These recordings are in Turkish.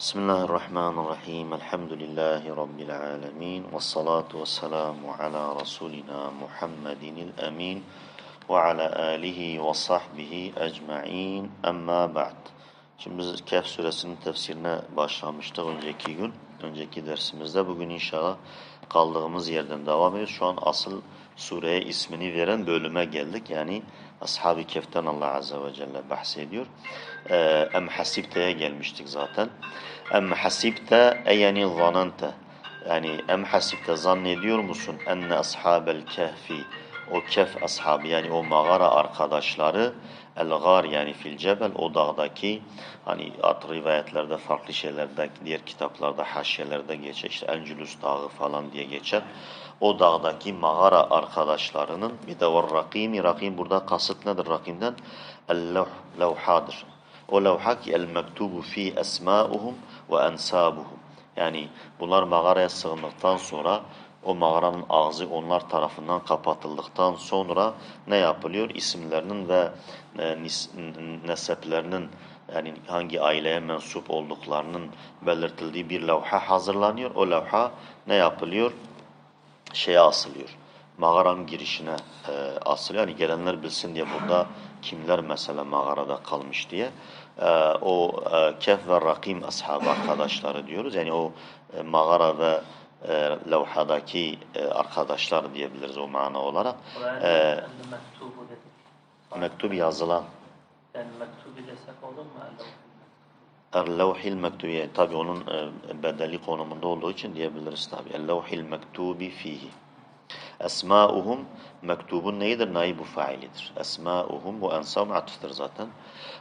بسم الله الرحمن الرحيم الحمد لله رب العالمين والصلاة والسلام على رسولنا محمد الأمين وعلى آله وصحبه أجمعين أما بعد Şimdi biz Kehf suresinin tefsirine başlamıştık önceki gün, önceki dersimizde. Bugün inşallah kaldığımız yerden devam ediyoruz. Şu an asıl sureye ismini veren bölüme geldik. Yani Ashab-ı Kehf'ten Allah Azze ve Celle bahsediyor. Ee, em hasibte'ye gelmiştik zaten. Em hasibte e yani zanante. Yani em hasibte zannediyor musun enne ashabel kehfi o kef ashabı yani o mağara arkadaşları el-gar yani fil cebel o dağdaki hani at rivayetlerde farklı şeylerde diğer kitaplarda haşiyelerde geçer işte Encülüs dağı falan diye geçer. O dağdaki mağara arkadaşlarının bir de var rakimi rakim burada kasıt nedir rakimden? El-levh levhadır. O levha ki el-mektubu fi esmauhum ve ensabuhum. Yani bunlar mağaraya sığındıktan sonra o mağaranın ağzı onlar tarafından kapatıldıktan sonra ne yapılıyor? İsimlerinin ve e, yani hangi aileye mensup olduklarının belirtildiği bir levha hazırlanıyor. O levha ne yapılıyor? Şeye asılıyor. Mağaranın girişine e, asılıyor. Yani gelenler bilsin diye burada kimler mesela mağarada kalmış diye. E, o e, Kehf ve Rakim ashabı arkadaşları diyoruz. Yani o e, mağara ve e, levhadaki e, arkadaşlar diyebiliriz o mana olarak. E, mektup yazılan. Yani mektubi desek olur mu? El-levhil mektubi tabi onun e, bedeli konumunda olduğu için diyebiliriz tabi. El-levhil mektubi fihi. Esma'uhum mektubun neyidir? Naibu failidir. Esma'uhum bu ensam atıftır zaten.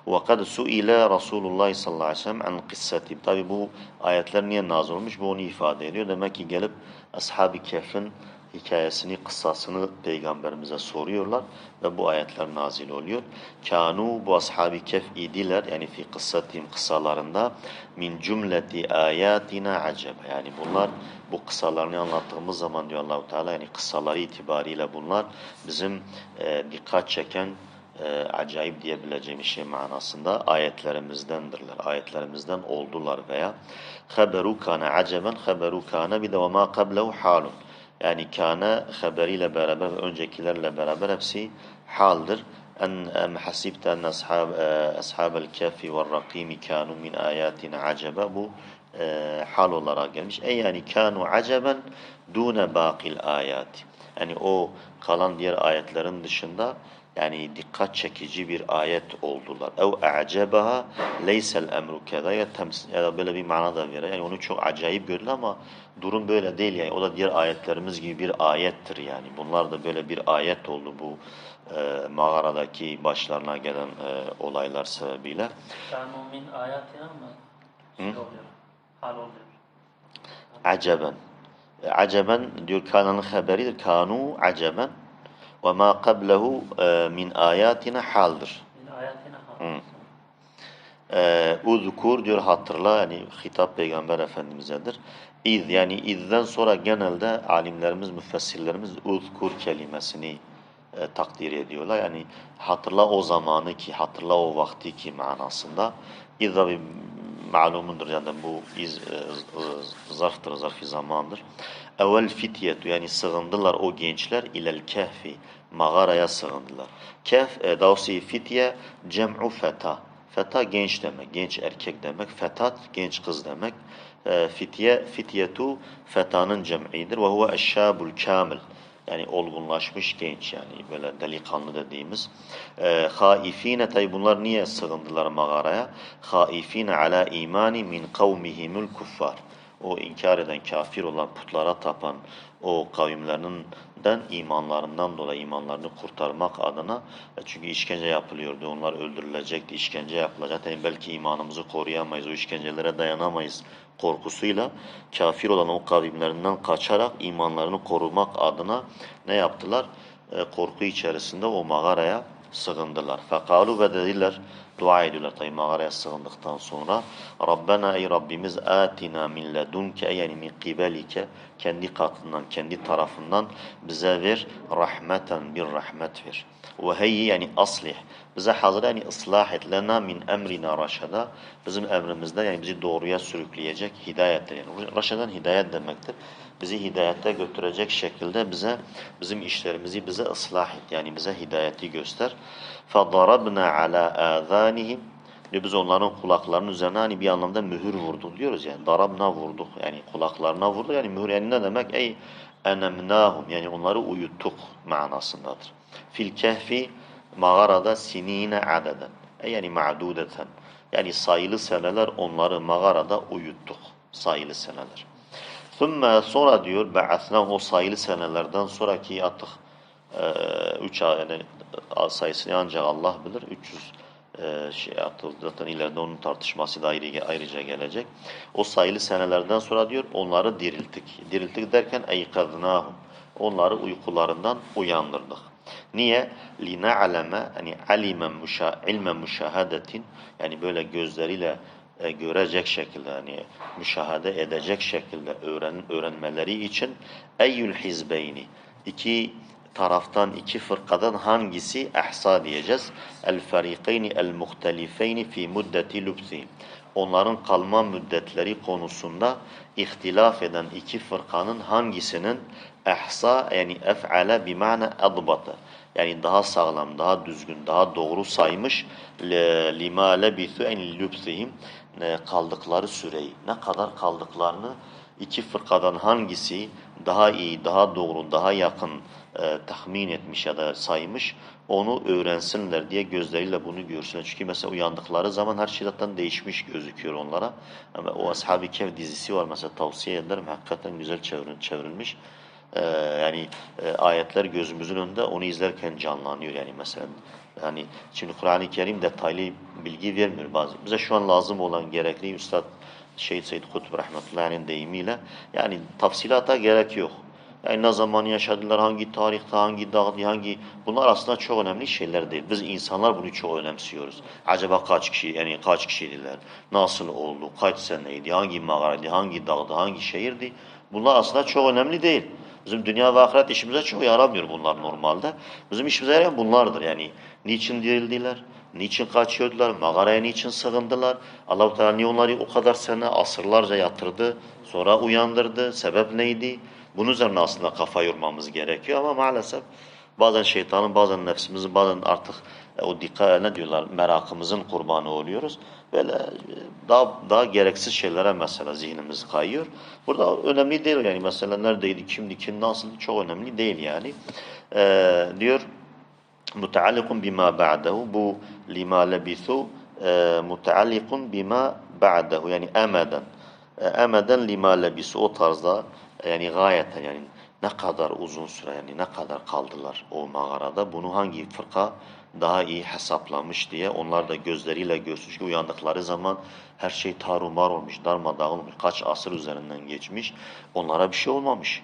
Ve kad suile Resulullah sallallahu aleyhi ve sellem an kıssati. Tabi bu ayetler niye nazil olmuş? Bu onu ifade ediyor. Demek ki gelip Ashab-ı Kehf'in hikayesini, kıssasını peygamberimize soruyorlar ve bu ayetler nazil oluyor. Kanu bu ashab-ı kef idiler yani fi kıssatim kıssalarında min cümleti ayatina acaba. Yani bunlar bu kıssalarını anlattığımız zaman diyor Allahu Teala yani kıssaları itibariyle bunlar bizim e, dikkat çeken e, acayip diyebileceğimiz şey manasında ayetlerimizdendirler. Ayetlerimizden oldular veya haberu kana aceben haberu kana bir de ve ma qablehu halun. Yani kâne haberiyle beraber öncekilerle beraber hepsi haldir. Em hasibte en ashab ashabel kefi ve rakimi kanu min ayatina acaba bu e, hal olarak gelmiş. E yani kanu aceben dune baqil ayati. Yani o kalan diğer ayetlerin dışında yani dikkat çekici bir ayet oldular. Ev a'cebaha leysel emru keda ya, ya da böyle bir mana da verir. Yani onu çok acayip gördüler ama durum böyle değil yani. O da diğer ayetlerimiz gibi bir ayettir yani. Bunlar da böyle bir ayet oldu bu e, mağaradaki başlarına gelen e, olaylar sebebiyle. Min ayatina mı? Şey oluyor. Hal oluyor. Aceben. E, aceben diyor kananın haberidir. Kanu aceben ve ma qablehu e, min ayatina haldir. Min ayatina hal. Ee, uzkur diyor hatırla yani hitap peygamber efendimizedir. İz yani izden sonra genelde alimlerimiz, müfessirlerimiz uzkur kelimesini e, takdir ediyorlar. Yani hatırla o zamanı ki, hatırla o vakti ki manasında. İz bir malumundur yani bu iz e, zarftır, zarfi zamandır. Evvel fityetu yani sığındılar o gençler ilel kehfi mağaraya sığındılar. Kehf e, davsi fitye cem'u feta. Feta genç demek, genç erkek demek. Fetat genç kız demek. E, fitye, fityetu fetanın cem'idir. Ve huve eşşabul kamil. Yani olgunlaşmış genç yani böyle delikanlı dediğimiz. E, haifine tabi bunlar niye sığındılar mağaraya? Haifine ala imani min kavmihimul kuffar. O inkar eden, kafir olan, putlara tapan o kavimlerinden imanlarından dolayı imanlarını kurtarmak adına e, çünkü işkence yapılıyordu. Onlar öldürülecekti, işkence yapılacaktı. Yani belki imanımızı koruyamayız, o işkencelere dayanamayız korkusuyla kafir olan o kavimlerinden kaçarak imanlarını korumak adına ne yaptılar? E, korku içerisinde o mağaraya sığındılar. Fekalu ve dediler dua ediyorlar tabi mağaraya sığındıktan sonra. Rabbena ey Rabbimiz atina min ledunke yani min kibelike kendi katından kendi tarafından bize ver rahmeten bir rahmet ver. Ve heyyi yani aslih. Bize hazır yani ıslah et lena min emrina raşada. Bizim emrimizde yani bizi doğruya sürükleyecek hidayet yani raşadan hidayet demektir bizi hidayete götürecek şekilde bize bizim işlerimizi bize ıslah et. Yani bize hidayeti göster. فَضَرَبْنَا عَلَى آذَانِهِمْ ve biz onların kulaklarının üzerine hani bir anlamda mühür vurduk diyoruz yani. Darabna vurduk yani kulaklarına vurduk. Yani mühür yani ne demek? Ey enemnahum yani onları uyuttuk manasındadır. Fil kehfi mağarada sinine adeden. E yani ma'dudeten. Yani sayılı seneler onları mağarada uyuttuk. Sayılı seneler. Sümme sonra diyor be'asna o sayılı senelerden sonraki artık 3 e, yani e, sayısını ancak Allah bilir. 300 e, şey atıldı. Zaten ileride onun tartışması da ayrı, ayrıca gelecek. O sayılı senelerden sonra diyor onları dirilttik. Dirilttik derken eykadnahum. Onları uykularından uyandırdık. Niye? Lina aleme yani alime müşa ilme müşahadetin yani böyle gözleriyle e, görecek şekilde hani müşahede edecek şekilde öğren, öğrenmeleri için eyyül hizbeyni iki taraftan iki fırkadan hangisi ehsa diyeceğiz. El farikeyni el muhtelifeyni fi muddeti lubsi. Onların kalma müddetleri konusunda ihtilaf eden iki fırkanın hangisinin ehsa yani ef'ale bima'na adbata yani daha sağlam, daha düzgün, daha doğru saymış lima lebithu en lubsihim kaldıkları süreyi, ne kadar kaldıklarını iki fırkadan hangisi daha iyi, daha doğru, daha yakın e, tahmin etmiş ya da saymış onu öğrensinler diye gözleriyle bunu görsünler. Çünkü mesela uyandıkları zaman her şey zaten değişmiş gözüküyor onlara. Ama o Ashab-ı Kehf dizisi var mesela tavsiye ederim. Hakikaten güzel çevrilmiş. Ee, yani e, ayetler gözümüzün önünde onu izlerken canlanıyor yani mesela. Yani şimdi Kur'an-ı Kerim detaylı bilgi vermiyor bazı. Bize şu an lazım olan gerekli Üstad Şehit Seyyid Kutub Rahmetullahi'nin deyimiyle yani tafsilata gerek yok. Yani ne zaman yaşadılar, hangi tarihte, hangi dağda, hangi... Bunlar aslında çok önemli şeyler değil. Biz insanlar bunu çok önemsiyoruz. Acaba kaç kişi, yani kaç kişiydiler, nasıl oldu, kaç seneydi, hangi mağaraydı, hangi dağda, hangi şehirdi? Bunlar aslında çok önemli değil. Bizim dünya ve ahiret işimize çok yaramıyor bunlar normalde. Bizim işimize yarayan bunlardır. Yani niçin dirildiler? Niçin kaçıyordular? Mağaraya niçin sığındılar? Allah-u Teala niye onları o kadar sene asırlarca yatırdı? Sonra uyandırdı. Sebep neydi? Bunun üzerine aslında kafa yormamız gerekiyor ama maalesef bazen şeytanın, bazen nefsimizin, bazen artık e, o dikkat ne diyorlar merakımızın kurbanı oluyoruz. Böyle e, daha daha gereksiz şeylere mesela zihnimiz kayıyor. Burada önemli değil yani mesela neredeydi, kimdi, kim nasıl çok önemli değil yani. Ee, diyor mutaallikun bima ba'dehu bu lima lebithu e, mutaallikun bima ba'dehu yani emeden e, emeden lima lebisu o tarzda yani gayeten yani ne kadar uzun süre yani ne kadar kaldılar o mağarada bunu hangi fırka daha iyi hesaplamış diye onlar da gözleriyle görsün. Çünkü uyandıkları zaman her şey tarumar olmuş, darmadağın olmuş. Kaç asır üzerinden geçmiş. Onlara bir şey olmamış.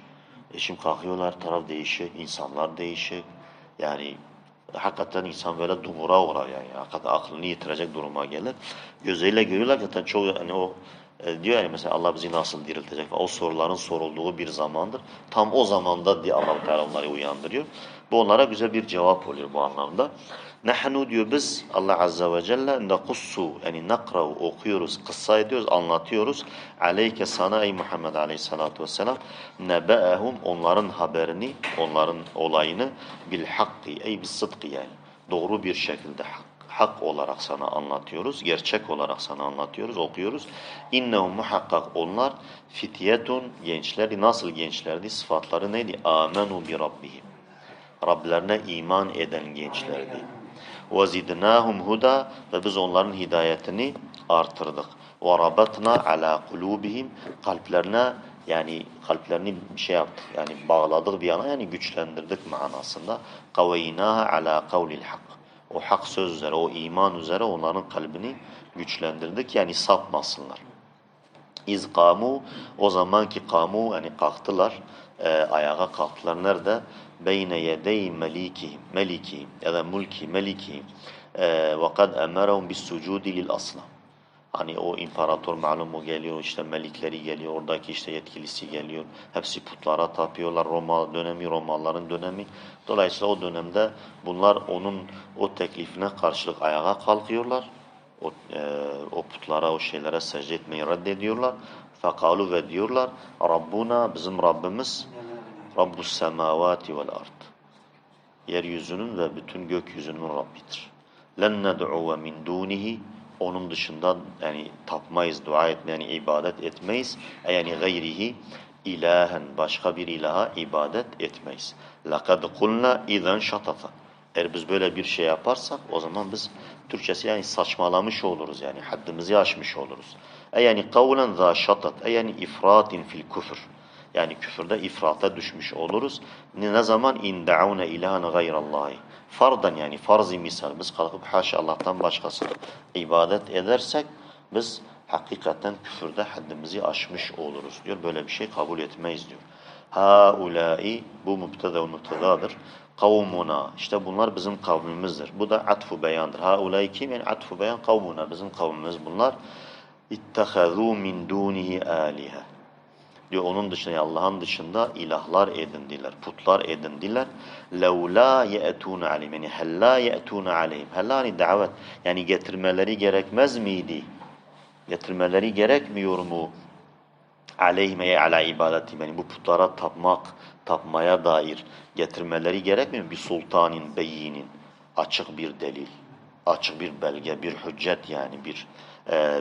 E şimdi kalkıyorlar, taraf değişik, insanlar değişik. Yani hakikaten insan böyle dumura uğrar yani. Hakikaten aklını yitirecek duruma gelir. Gözleriyle görüyorlar zaten çok hani o e, diyor yani mesela Allah bizi nasıl diriltecek? O soruların sorulduğu bir zamandır. Tam o zamanda diye Allah Teala onları uyandırıyor. Bu onlara güzel bir cevap oluyor bu anlamda. Nahnu diyor biz Allah Azze ve Celle nekussu yani nakrav okuyoruz, kıssa ediyoruz, anlatıyoruz. Aleyke sana ey Muhammed Aleyhisselatü Vesselam nebe'ehum onların haberini, onların olayını bil hakkı ey bis sıdkı yani doğru bir şekilde hak hak olarak sana anlatıyoruz, gerçek olarak sana anlatıyoruz, okuyoruz. İnnehu muhakkak onlar fityetun gençlerdi. Nasıl gençlerdi? Sıfatları neydi? Amenu bi rabbihim. Rablerine iman eden gençlerdi. Ve zidnahum huda ve biz onların hidayetini artırdık. Ve rabatna ala kulubihim kalplerine yani kalplerini şey yaptık yani bağladık bir yana yani güçlendirdik manasında. Kaveynaha ala kavlil hak o hak söz üzere, o iman üzere onların kalbini güçlendirdik. Yani sapmasınlar. İz kamu, o zamanki kamu yani kalktılar. e, ayağa kalktılar. Nerede? Beyne yedey melikihim, melikihim ya da mulki melikihim. E, bis sucudi lil asnam. Hani o imparator malum o geliyor işte melikleri geliyor oradaki işte yetkilisi geliyor. Hepsi putlara tapıyorlar Roma dönemi Romalıların dönemi. Dolayısıyla o dönemde bunlar onun o teklifine karşılık ayağa kalkıyorlar. O, e, o putlara o şeylere secde etmeyi reddediyorlar. Fekalu ve diyorlar Rabbuna bizim Rabbimiz Rabbus semavati vel ard. Yeryüzünün ve bütün gökyüzünün Rabbidir. Len ned'uve min dunihi onun dışında yani tapmayız, dua etme yani ibadet etmeyiz. E, yani gayrihi ilahen başka bir ilaha ibadet etmeyiz. Lakad kulna izen şatafa. Eğer biz böyle bir şey yaparsak o zaman biz Türkçesi yani saçmalamış oluruz yani haddimizi aşmış oluruz. E yani kavlen za şatat e yani ifratin fil küfür. Yani küfürde ifrata düşmüş oluruz. Ne, zaman in da'une ilahen gayrallahi. Fardan yani farzi misal biz kalkıp haşa Allah'tan başkasını ibadet edersek biz hakikaten küfürde haddimizi aşmış oluruz diyor. Böyle bir şey kabul etmeyiz diyor. Haulai bu mübteda ve mübtedadır. Kavmuna işte bunlar bizim kavmimizdir. Bu da atfu beyandır. Haulai kim? Yani atfu beyan kavmuna bizim kavmimiz bunlar. İttehazû min dûnihi âlihe diyor onun dışında yani Allah'ın dışında ilahlar edindiler, putlar edindiler. لَوْلَا يَأْتُونَ عَلَيْهِمْ Yani hella يَأْتُونَ عَلَيْهِمْ Hella hani davet yani getirmeleri gerekmez miydi? Getirmeleri gerekmiyor mu? aleyhime ala ibadetim yani bu putlara tapmak, tapmaya dair getirmeleri gerekmiyor mu? Bir sultanın, beyinin açık bir delil, açık bir belge, bir hüccet yani bir e,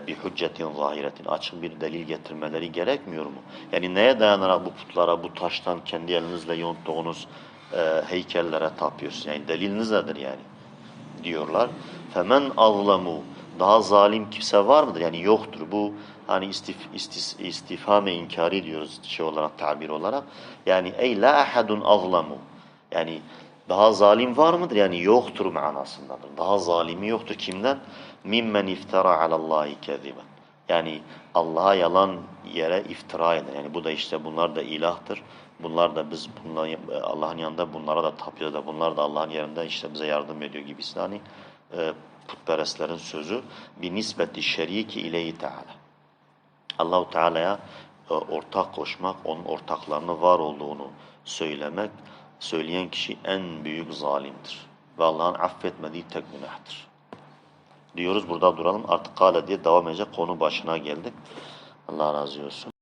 bir hüccetin zahiretin açık bir delil getirmeleri gerekmiyor mu? Yani neye dayanarak bu putlara, bu taştan kendi elinizle yonttuğunuz e, heykellere tapıyorsun? Yani deliliniz nedir yani? Diyorlar. Femen azlamu daha zalim kimse var mıdır? Yani yoktur. Bu hani istif, istis, istifhame inkari diyoruz şey olarak, tabir olarak. Yani ey la ahadun azlamu. Yani daha zalim var mıdır? Yani yoktur manasındadır. Daha zalimi yoktur. Kimden? Mimmen iftara alallahi keziben. Yani Allah'a yalan yere iftira eder. Yani bu da işte bunlar da ilahtır. Bunlar da biz Allah'ın yanında bunlara da tapıyoruz da bunlar da Allah'ın yerinde işte bize yardım ediyor gibisi. Hani e, putperestlerin sözü bir nisbeti şeriki ileyhi teala. Allahu Teala'ya e, ortak koşmak, onun ortaklarını var olduğunu söylemek, söyleyen kişi en büyük zalimdir. Ve Allah'ın affetmediği tek günahtır. Diyoruz burada duralım. Artık kale diye devam edecek konu başına geldik. Allah razı olsun.